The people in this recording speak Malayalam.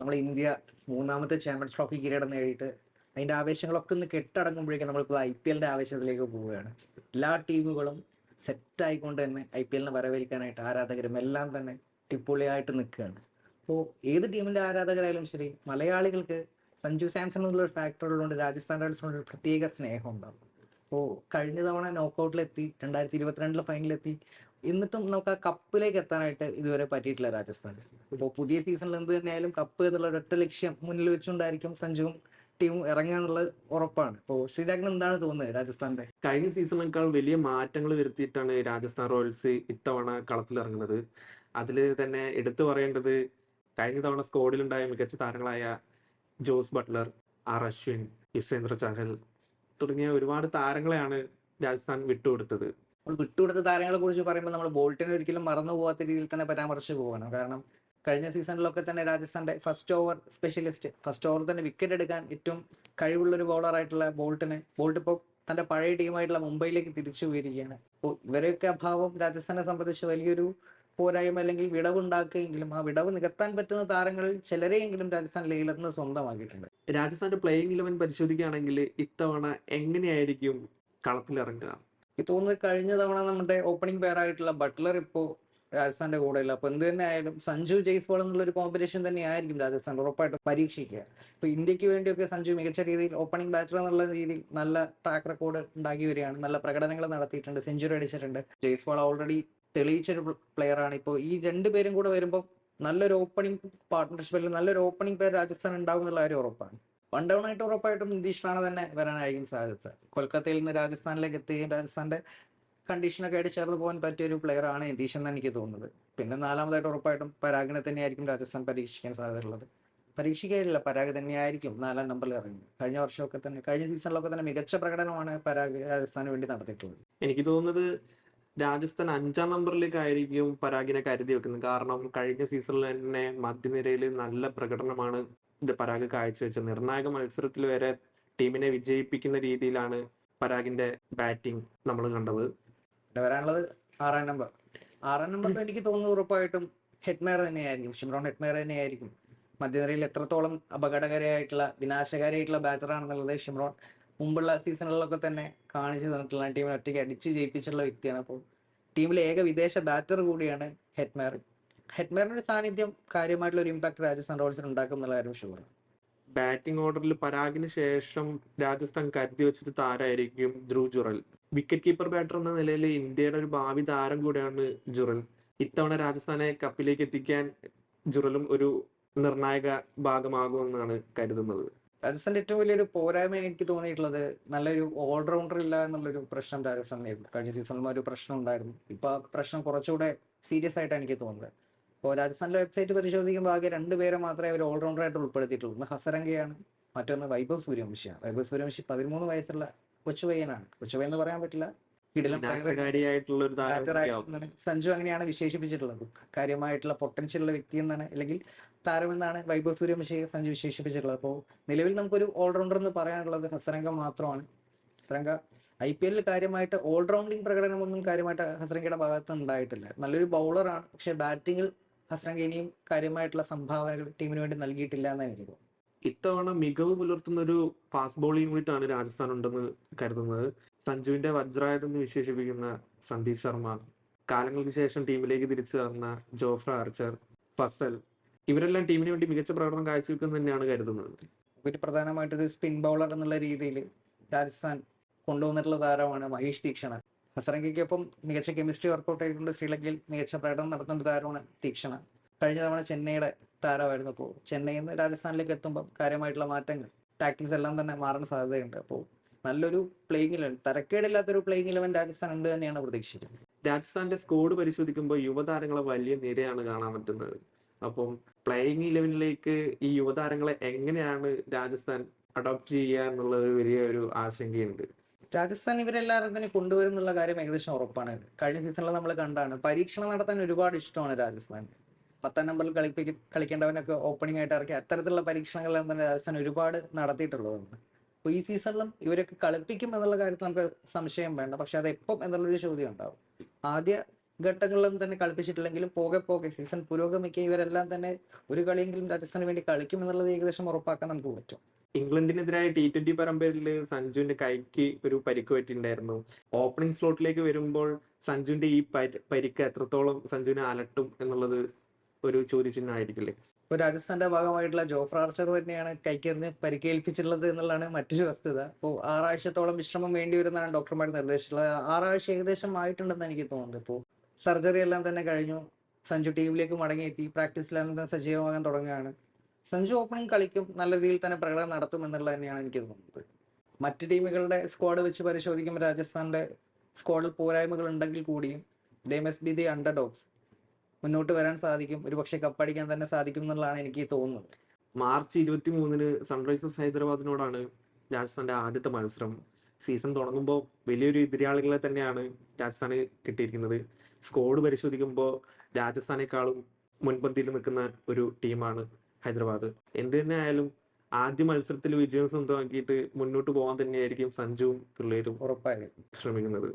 നമ്മൾ ഇന്ത്യ മൂന്നാമത്തെ ചാമ്പ്യൻസ് ട്രോഫി കിരീടം നേടിയിട്ട് അതിന്റെ ആവേശങ്ങളൊക്കെ ഒന്ന് കെട്ടടങ്ങുമ്പോഴേക്കും നമ്മളിപ്പോൾ ഐ പി എല്ലിന്റെ ആവേശത്തിലേക്ക് പോവുകയാണ്. എല്ലാ ടീമുകളും സെറ്റ് ആയിക്കൊണ്ട് തന്നെ ഐ പി എല്ലിനെ വരവേൽക്കാനായിട്ട് ആരാധകരും എല്ലാം തന്നെ ടിപ്പൊളിയായിട്ട് നിൽക്കുകയാണ്. അപ്പോൾ ഏത് ടീമിന്റെ ആരാധകരായാലും ശരി മലയാളികൾക്ക് സഞ്ജു സാംസൺ എന്നുള്ള ഒരു ഫാക്ടർ ഉള്ളതുകൊണ്ട് രാജസ്ഥാൻ റോയൽസിനോട് ഒരു പ്രത്യേക സ്നേഹം ഉണ്ടാവും. അപ്പോൾ കഴിഞ്ഞ തവണ നോക്കൗട്ടിലെത്തി രണ്ടായിരത്തി ഇരുപത്തിരണ്ടിലെ ഫൈനലിലെത്തി എന്നിട്ടും നമുക്ക് ആ കപ്പിലേക്ക് എത്താനായിട്ട് ഇതുവരെ പറ്റിയിട്ടില്ല രാജസ്ഥാൻ. ഇപ്പോൾ പുതിയ സീസണിൽ എന്ത് തന്നെയായാലും കപ്പ് എന്നുള്ള ഒരൊറ്റ ലക്ഷ്യം മുന്നിൽ വെച്ചുകൊണ്ടായിരിക്കും സഞ്ജുവും ടീമും ഇറങ്ങുക എന്നുള്ളത് ഉറപ്പാണ്. ഇപ്പോൾ ശ്രീരാഗിന് എന്താണ് തോന്നുന്നത് രാജസ്ഥാന്റെ കഴിഞ്ഞ സീസണിനേക്കാൾ വലിയ മാറ്റങ്ങൾ വരുത്തിയിട്ടാണ് രാജസ്ഥാൻ റോയൽസ് ഇത്തവണ കളത്തിലിറങ്ങുന്നത് അതിൽ തന്നെ എടുത്തു പറയേണ്ടത് കഴിഞ്ഞ തവണ സ്ക്വാഡിലുണ്ടായ മികച്ച താരങ്ങളായ Jos Buttler R Ashwin Yuzvendra Chahal തുടങ്ങിയ ഒരുപാട് താരങ്ങളെയാണ് രാജസ്ഥാൻ വിട്ടുകൊടുത്തത്. വിട്ടുകൊടുത്ത താരങ്ങളെ കുറിച്ച് പറയുമ്പോൾ നമ്മൾ ബോൾട്ടിനെ ഒരിക്കലും മറന്നു പോകാത്ത രീതിയിൽ തന്നെ പരാമർശിച്ചു പോകണം കാരണം കഴിഞ്ഞ സീസണിലൊക്കെ തന്നെ രാജസ്ഥാന്റെ first over specialist first over തന്നെ വിക്കറ്റ് എടുക്കാൻ ഏറ്റവും കഴിവുള്ള ഒരു ബോളർ ആയിട്ടുള്ള ബോൾട്ടിനെ ബോൾട്ട് ഇപ്പോൾ തന്റെ പഴയ ടീമായിട്ടുള്ള മുംബൈയിലേക്ക് തിരിച്ചു പോയിരിക്കുകയാണ്. അപ്പോൾ ഇവരെയൊക്കെ അഭാവം രാജസ്ഥാനെ സംബന്ധിച്ച് വലിയൊരു പോരായ്മ അല്ലെങ്കിൽ വിടവുണ്ടാക്കുകയെങ്കിലും ആ വിടവ് നികത്താൻ പറ്റുന്ന താരങ്ങളിൽ ചിലരെയെങ്കിലും രാജസ്ഥാൻ ലേലത്തിന് നിന്ന് സ്വന്തമാക്കിയിട്ടുണ്ട്. രാജസ്ഥാന്റെ പ്ലേയിങ് ഇലവൻ പരിശോധിക്കുകയാണെങ്കിൽ ഇത്തവണ എങ്ങനെയായിരിക്കും കളത്തിലിറങ്ങുക? എനിക്ക് തോന്നുന്നത് കഴിഞ്ഞ തവണ നമ്മുടെ ഓപ്പണിംഗ് പെയർ ആയിട്ടുള്ള ബട്ട്ലർ ഇപ്പോൾ രാജസ്ഥാന്റെ കൂടെ ഇല്ല അപ്പൊ എന്ത് തന്നെ ആയാലും സഞ്ജു ജയ്സ്വാൾ എന്നുള്ള ഒരു കോമ്പറ്റീഷൻ തന്നെ ആയിരിക്കും രാജസ്ഥാൻ ഉറപ്പായിട്ടും പരീക്ഷിക്കുക. ഇപ്പൊ ഇന്ത്യയ്ക്ക് വേണ്ടിയൊക്കെ സഞ്ജു മികച്ച രീതിയിൽ ഓപ്പണിംഗ് ബാറ്റർ എന്നുള്ള രീതിയിൽ നല്ല ട്രാക്ക് റെക്കോർഡ് ഉണ്ടാക്കി വരികയാണ്. നല്ല പ്രകടനങ്ങൾ നടത്തിയിട്ടുണ്ട്. സെഞ്ചുറി അടിച്ചിട്ടുണ്ട്. ജയ്സ്വാൾ ഓൾറെഡി തെളിയിച്ചൊരു പ്ലെയർ ആണ്. ഇപ്പോൾ ഈ രണ്ടുപേരും കൂടെ വരുമ്പോൾ നല്ലൊരു ഓപ്പണിംഗ് പാർട്ട്ണർഷിപ്പിൽ നല്ലൊരു ഓപ്പണിംഗ് പേര് രാജസ്ഥാൻ ഉണ്ടാവും എന്നുള്ള കാര്യം ഉറപ്പാണ്. വൺ ഡൗൺ ആയിട്ട് ഉറപ്പായിട്ടും നിതീഷ് റാണ തന്നെ വരാനായിരിക്കും സാധ്യത. കൊൽക്കത്തയിൽ നിന്ന് രാജസ്ഥാനിലേക്ക് എത്തുകയും രാജസ്ഥാന്റെ കണ്ടീഷനൊക്കെ ആയിട്ട് ചേർന്ന് പോകാൻ പറ്റിയ ഒരു പ്ലെയർ ആണ് നിതീഷ് എന്ന് എനിക്ക് തോന്നുന്നത്. പിന്നെ നാലാമതായിട്ട് ഉറപ്പായിട്ടും പരാഗിനെ തന്നെയായിരിക്കും രാജസ്ഥാൻ പരീക്ഷിക്കാൻ സാധ്യതയുള്ളത്. പരീക്ഷിക്കാനില്ല. പരാഗ് തന്നെയായിരിക്കും നാലാം നമ്പറിൽ ഇറങ്ങി കഴിഞ്ഞ വർഷമൊക്കെ തന്നെ കഴിഞ്ഞ സീസണിലൊക്കെ തന്നെ മികച്ച പ്രകടനമാണ് പരാഗ് രാജസ്ഥാന് വേണ്ടി നടത്തിയിട്ടുള്ളത്. എനിക്ക് തോന്നുന്നത് രാജസ്ഥാൻ അഞ്ചാം നമ്പറിലേക്ക് ആയിരിക്കും പരാഗിനെ കരുതി വെക്കുന്നത്. കാരണം കഴിഞ്ഞ സീസണിൽ തന്നെ മധ്യനിരയിൽ നല്ല പ്രകടനമാണ് പരാഗ് കാഴ്ചവെച്ചത്. നിർണായക മത്സരത്തിൽ വരെ ടീമിനെ വിജയിപ്പിക്കുന്ന രീതിയിലാണ് പരാഗിന്റെ ബാറ്റിംഗ് നമ്മൾ കണ്ടത്. വരാനുള്ളത് ആറാം നമ്പർ. ആറാം നമ്പർ എനിക്ക് തോന്നുന്നത് ഉറപ്പായിട്ടും ഹെഡ്മേർ തന്നെയായിരിക്കും. ഷിംറോൺ ഹെഡ്മേർ തന്നെയായിരിക്കും. മധ്യനിരയിൽ എത്രത്തോളം അപകടകരമായിട്ടുള്ള വിനാശകാരിയായിട്ടുള്ള ബാറ്റർ ആണെന്നുള്ളത് ഷിംറോൺ മുമ്പുള്ള സീസണുകളിലൊക്കെ തന്നെ കാണിച്ചു തന്നിട്ടുള്ള ടീമിനെ ഒറ്റയ്ക്ക് അടിച്ച് ജയിപ്പിച്ചിട്ടുള്ള വ്യക്തിയാണ് അപ്പോൾ ടീമിലെ ഏക വിദേശ ബാറ്റർ കൂടിയാണ് ഹെറ്റ്മേർ. ഹെറ്റ്മേറിന്റെ സാന്നിധ്യം കാര്യമായിട്ടുള്ള ഒരു ഇമ്പാക്ട് രാജസ്ഥാൻ റോയൽസിന് ഉണ്ടാക്കും എന്നുള്ള കാര്യം ഷുവർ ബാറ്റിംഗ് ഓർഡറിൽ പരാഗിന് ശേഷം രാജസ്ഥാൻ കരുതി വെച്ചൊരു താരമായിരിക്കും Dhruv Jurel. Wicket keeper batter എന്ന നിലയിൽ ഇന്ത്യയുടെ ഒരു ഭാവി താരം കൂടിയാണ് ജുറൽ. ഇത്തവണ രാജസ്ഥാനെ കപ്പിലേക്ക് എത്തിക്കാൻ ജുറലും ഒരു നിർണായക ഭാഗമാകുമെന്നാണ് കരുതുന്നത്. രാജസ്ഥാന്റെ ഏറ്റവും വലിയൊരു പോരായ്മ എനിക്ക് തോന്നിയിട്ടുള്ളത് നല്ലൊരു ഓൾറൗണ്ടർ ഇല്ല എന്നുള്ളൊരു പ്രശ്നം രാജസ്ഥാനിലായിരുന്നു കഴിഞ്ഞ സീസണിലും ഒരു പ്രശ്നം ഉണ്ടായിരുന്നു. ഇപ്പൊ ആ പ്രശ്നം കുറച്ചുകൂടെ സീരിയസ് ആയിട്ടാണ് എനിക്ക് തോന്നുന്നത്. ഇപ്പോൾ രാജസ്ഥാനിലെ വെബ്സൈറ്റ് പരിശോധിക്കുമ്പോൾ ആകെ രണ്ടുപേരെ മാത്രമേ ഒരു ഓൾറൗണ്ടർ ആയിട്ട് ഉൾപ്പെടുത്തിയിട്ടുള്ളൂ. ഒന്ന് ഹസരംഗയാണ് മറ്റൊന്ന് വൈഭവ് സൂര്യവംശിയാണ്. വൈഭവ് സൂര്യവംശി പതിമൂന്ന് വയസ്സുള്ള കൊച്ചുപയ്യനാണ് കൊച്ചുപയ്യൻ എന്ന് പറയാൻ പറ്റില്ല. കിടിലം സഞ്ജു അങ്ങനെയാണ് വിശേഷിപ്പിച്ചിട്ടുള്ളത്. കാര്യമായിട്ടുള്ള പൊട്ടൻഷ്യൽ ഉള്ള വ്യക്തി എന്നാണ്. അല്ലെങ്കിൽ താരമെന്നാണ് വൈഭവ് സൂര്യവംശിയെ സഞ്ജു വിശേഷിപ്പിച്ചിട്ടുള്ളത്. അപ്പോൾ നിലവിൽ നമുക്കൊരു ഓൾറൗണ്ടർ എന്ന് പറയാനുള്ളത് ഹസരംഗ മാത്രമാണ്. ഹസരംഗ ഐ പി എല്ലിൽ കാര്യമായിട്ട് ഓൾറൗണ്ടിങ് പ്രകടനമൊന്നും കാര്യമായിട്ട് ഹസരംഗയുടെ ഭാഗത്ത് ഉണ്ടായിട്ടില്ല. നല്ലൊരു ബൗളറാണ് പക്ഷെ ബാറ്റിങ്ങിൽ ഹസരംഗ ഇനിയും കാര്യമായിട്ടുള്ള സംഭാവനകൾ ടീമിന് വേണ്ടി നൽകിയിട്ടില്ല എന്ന് എനിക്ക് ഇത്തവണ മികവ് പുലർത്തുന്ന ഒരു ഫാസ്റ്റ് ബോളിംഗ് യൂണിറ്റ് ആണ് രാജസ്ഥാൻ ഉണ്ടെന്ന് കരുതുന്നത്. സഞ്ജുവിന്റെ വജ്രായതെന്ന് വിശേഷിപ്പിക്കുന്ന സന്ദീപ് ശർമ്മ. കാലങ്ങൾക്ക് ശേഷം ടീമിലേക്ക് തിരിച്ചു വന്ന ജോഫ്ര ആർച്ചർ ഫസൽ ഇവരെല്ലാം ടീമിന് വേണ്ടി മികച്ച പ്രകടനം കാഴ്ചവെക്കുന്നു തന്നെയാണ് കരുതുന്നത്. ഒരു പ്രധാനമായിട്ടൊരു സ്പിൻ ബൗളർ എന്നുള്ള രീതിയിൽ രാജസ്ഥാൻ കൊണ്ടുവന്നിട്ടുള്ള താരമാണ് മഹേഷ് തീക്ഷണ ഹസരംഗയ്ക്കൊപ്പം മികച്ച കെമിസ്ട്രി വർക്കൗട്ട് ആയിട്ടുണ്ട്. ശ്രീലങ്കയിൽ മികച്ച പ്രകടനം നടത്തുന്ന താരമാണ് തീക്ഷണ കഴിഞ്ഞ തവണ ചെന്നൈയുടെ താരമായിരുന്നു അപ്പോൾ. ചെന്നൈയിൽ നിന്ന് രാജസ്ഥാനിലേക്ക് എത്തുമ്പോൾ കാര്യമായിട്ടുള്ള മാറ്റങ്ങൾ ടാക്ടിക്സ് എല്ലാം തന്നെ മാറാൻ സാധ്യതയുണ്ട്. അപ്പോൾ നല്ലൊരു പ്ലേയിങ് ഇലവൻ തരക്കേടില്ലാത്തൊരു പ്ലേയിങ് ഇലവൻ രാജസ്ഥാൻ ഉണ്ട് തന്നെയാണ് പ്രതീക്ഷിക്കുന്നത്. രാജസ്ഥാന്റെ സ്കോഡ് പരിശോധിക്കുമ്പോൾ യുവതാരങ്ങളെ വലിയ നിരയാണ് കാണാൻ പറ്റുന്നത്. അപ്പം പ്ലേയിങ് ഇലവനിലേക്ക് ഈ യുവതാരങ്ങളെ എങ്ങനെയാണ് രാജസ്ഥാൻ അഡോപ്റ്റ് ചെയ്യുക എന്നുള്ള ഒരു വലിയ ഒരു ആശങ്കയുണ്ട്. രാജസ്ഥാൻ ഇവരെല്ലാവരും തന്നെ കൊണ്ടുവരും എന്നുള്ള കാര്യം ഏകദേശം ഉറപ്പാണ്. കഴിഞ്ഞ സീസണിൽ നമ്മൾ കണ്ടാണ്. പരീക്ഷണം നടത്താൻ ഒരുപാട് ഇഷ്ടമാണ് രാജസ്ഥാൻ. പത്താം നമ്പറിൽ കളിപ്പിക്ക കളിക്കേണ്ടവനൊക്കെ ഓപ്പണിംഗ് ആയിട്ട് ഇറക്കി അത്തരത്തിലുള്ള പരീക്ഷണങ്ങളെല്ലാം തന്നെ രാജസ്ഥാൻ ഒരുപാട് നടത്തിയിട്ടുള്ളതാണ്. അപ്പോൾ ഈ സീസണിലും ഇവരൊക്കെ കളിപ്പിക്കും എന്നുള്ള കാര്യത്തിൽ നമുക്ക് സംശയം വേണ്ട. പക്ഷെ അത് എപ്പം എന്നുള്ളൊരു ചോദ്യം ഉണ്ടാവും. ആദ്യ ഘട്ടങ്ങളിലും തന്നെ കളിപ്പിച്ചിട്ടില്ലെങ്കിലും പോകെ പോകെ സീസൺ പുരോഗമിക്കുക ഇവരെല്ലാം തന്നെ ഒരു കളിയെങ്കിലും രാജസ്ഥാന് വേണ്ടി കളിക്കും എന്നുള്ളത് ഏകദേശം ഉറപ്പാക്കാൻ നമുക്ക് പറ്റും. ഇംഗ്ലണ്ടിനെതിരായ ടി ട്വന്റി പരമ്പരയിൽ സഞ്ജുവിന്റെ കൈക്ക് ഒരു പരിക്ക് പറ്റിയിട്ടുണ്ടായിരുന്നു. ഓപ്പണിംഗ് സ്ലോട്ടിലേക്ക് വരുമ്പോൾ സഞ്ജുവിന്റെ ഈ പരിക്ക് എത്രത്തോളം സഞ്ജുവിനെ അലട്ടും എന്നുള്ളത് ഒരു ചോദ്യചിഹ്നമായിരിക്കില്ലേ? ഇപ്പൊ രാജസ്ഥാന്റെ ഭാഗമായിട്ടുള്ള ജോഫ്ര ആർച്ചർ തന്നെയാണ് കൈക്കെറിഞ്ഞ് പരിക്കേൽപ്പിച്ചിട്ടുള്ളത് എന്നുള്ളതാണ് മറ്റൊരു വസ്തുത. അപ്പോൾ ആറാഴ്ചത്തോളം വിശ്രമം വേണ്ടി വരുന്നതാണ് ഡോക്ടർമാർ നിർദ്ദേശിച്ചിട്ടുള്ളത് ആറാഴ്ച ഏകദേശം ആയിട്ടുണ്ടെന്ന് എനിക്ക് തോന്നുന്നത് ഇപ്പോൾ സർജറി എല്ലാം തന്നെ കഴിഞ്ഞു. സഞ്ജു ടീമിലേക്ക് മടങ്ങിയെത്തി. പ്രാക്ടീസിലെല്ലാം തന്നെ സജീവമാകാൻ തുടങ്ങുകയാണ്. സഞ്ജു ഓപ്പണിംഗ് കളിക്കും നല്ല രീതിയിൽ തന്നെ പ്രകടനം നടത്തും എന്നുള്ളത് തന്നെയാണ് എനിക്ക് തോന്നുന്നത്. മറ്റ് ടീമുകളുടെ സ്ക്വാഡ് വെച്ച് പരിശോധിക്കുമ്പോൾ രാജസ്ഥാന്റെ സ്ക്വാഡിൽ പോരായ്മകൾ ഉണ്ടെങ്കിൽ കൂടിയും ദേ മസ് ബി ദി അണ്ടർ ഡോഗ്സ് മുന്നോട്ട് വരാൻ സാധിക്കും. ഒരു പക്ഷേ കപ്പടിക്കാൻ തന്നെ സാധിക്കും എന്നുള്ളതാണ് എനിക്ക് തോന്നുന്നത്. മാർച്ച് ഇരുപത്തി മൂന്നിന് സൺറൈസേഴ്സ് ഹൈദരാബാദിനോടാണ് രാജസ്ഥാന്റെ ആദ്യത്തെ മത്സരം. സീസൺ തുടങ്ങുമ്പോൾ വലിയൊരു എതിരാളികളെ തന്നെയാണ് രാജസ്ഥാന് കിട്ടിയിരിക്കുന്നത്. സ്കോഡ് പരിശോധിക്കുമ്പോൾ രാജസ്ഥാനേക്കാളും മുൻപന്തിയിൽ നിൽക്കുന്ന ഒരു ടീമാണ് ഹൈദരാബാദ്. എന്ത് തന്നെ ആയാലും ആദ്യ മത്സരത്തിൽ വിജയം സ്വന്തമാക്കിയിട്ട് മുന്നോട്ട് പോകാൻ തന്നെയായിരിക്കും സഞ്ജുവും പിള്ളേരും ഉറപ്പായും. ശ്രമിക്കുന്നത്.